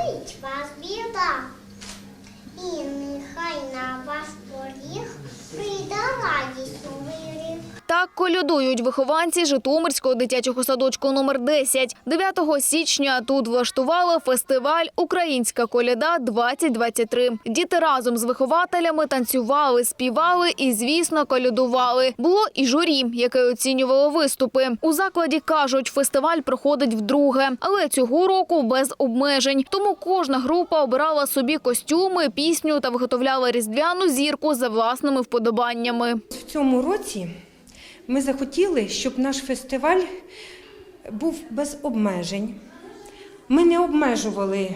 Звалить вас біда, і нехай на вас поріг. Колядують вихованці Житомирського дитячого садочку номер 10. 9 січня тут влаштували фестиваль Українська коляда 2023 Діти разом з вихователями танцювали, співали і, звісно, колядували. Було і журі, яке оцінювало виступи. У закладі кажуть, фестиваль проходить вдруге, але цього року без обмежень. Тому кожна група обирала собі костюми, пісню та виготовляла різдвяну зірку за власними вподобаннями. В цьому році ми захотіли, щоб наш фестиваль був без обмежень. Ми не обмежували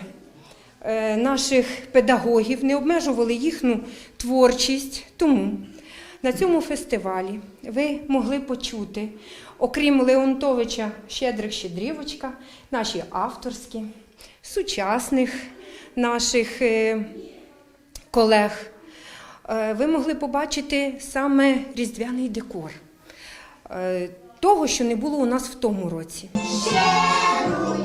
е, наших педагогів, не обмежували їхню творчість. Тому на цьому фестивалі ви могли почути, окрім Леонтовича Щедрих Щедрівочка, наші авторські, сучасних наших е, колег. Е, ви могли побачити саме різдвяний декор. Е, Того, що не було у нас в тому році. Ще, щедруй,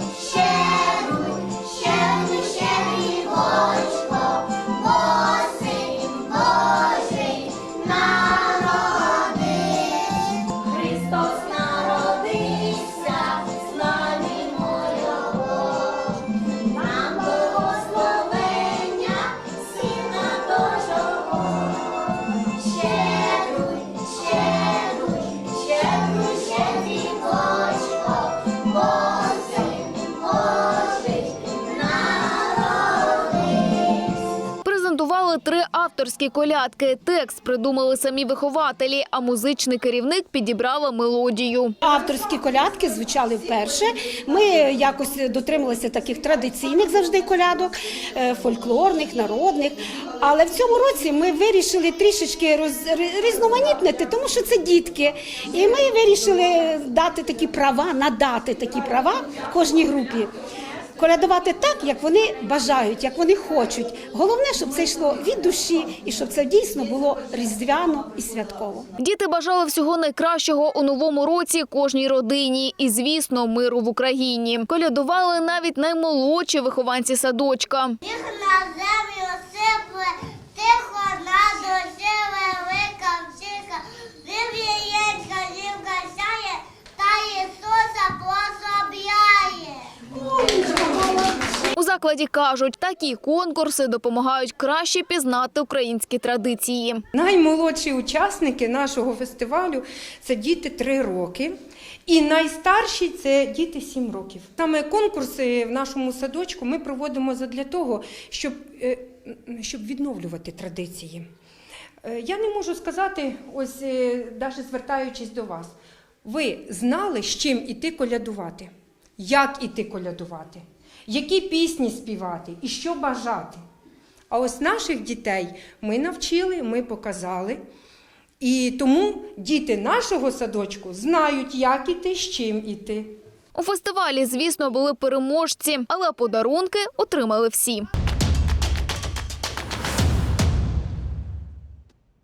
авторські колядки. Текст придумали самі вихователі, а музичний керівник підібрала мелодію. Авторські колядки звучали вперше. Ми якось дотрималися таких традиційних завжди колядок, е, фольклорних, народних. Але в цьому році ми вирішили трішечки роз, різноманітнити, тому що це дітки. І ми вирішили дати такі права, надати такі права кожній групі. Колядувати так, як вони бажають, як вони хочуть. Головне, щоб це йшло від душі і щоб це дійсно було різдвяно і святково. Діти бажали всього найкращого у новому році кожній родині і, звісно, миру в Україні. Колядували навіть наймолодші вихованці садочка. Їх на закладі кажуть, такі конкурси допомагають краще пізнати українські традиції. Наймолодші учасники нашого фестивалю це діти 3 роки. І найстарші це діти 7 років. Саме конкурси в нашому садочку ми проводимо для того, щоб, е, щоб відновлювати традиції. Е, Я не можу сказати, ось навіть звертаючись до вас, ви знали, з чим іти колядувати, як іти колядувати, які пісні співати і що бажати. А ось наших дітей ми навчили, ми показали. І тому діти нашого садочку знають, як іти, з чим іти. У фестивалі, звісно, були переможці, але подарунки отримали всі.